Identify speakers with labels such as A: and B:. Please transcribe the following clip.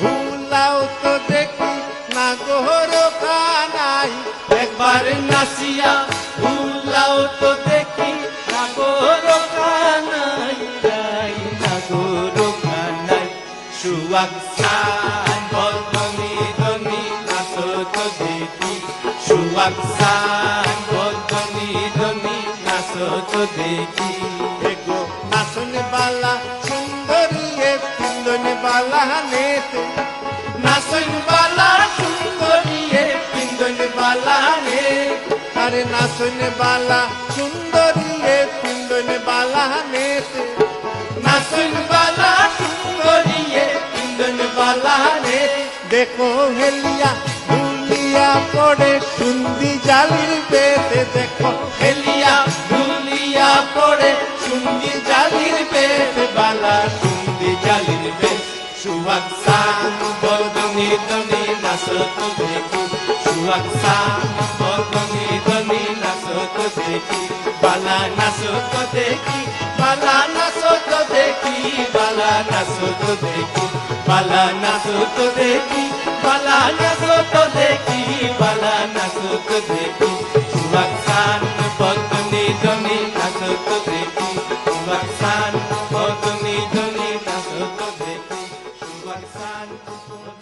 A: ফুল্লাও তো দেখি, না গোহর কানাই
B: একবার নাসিয়া ভুলাও তো দেখি নাগর কানাই যাই নাগর কানাই সুয়াক সান, বদনি দনি নাচো তো দেখি। সুয়াক বদনি দনি নাচো তো দেখি।
A: এগো, নাচন বালা বালা নেতে
B: নাচন বালা সুন্দরিয়ে পিন্দন বালা
A: আরে নাচন বালা সুন্দরী পিন্দন বালা নেতে
B: নাচন বালা সুন্দরিয়ে পিন্দন বালা
A: দেখো হেলিয়া ভুলিয়া পড়ে সুন্দি জালির পেতে দেখো
B: হেলিয়া ধুলিয়া পড়ে সুন্দি জালির বেশ বালা Suaksa Bodoni doni nasot beki Suaksa Bodoni doni nasot beki Bala nasot beki Bala nasot beki Bala nasot beki Bala nasot beki Bala nasot beki Bala nasot beki Suaksa Bodoni doni nasot beki Suaksa Pakistan.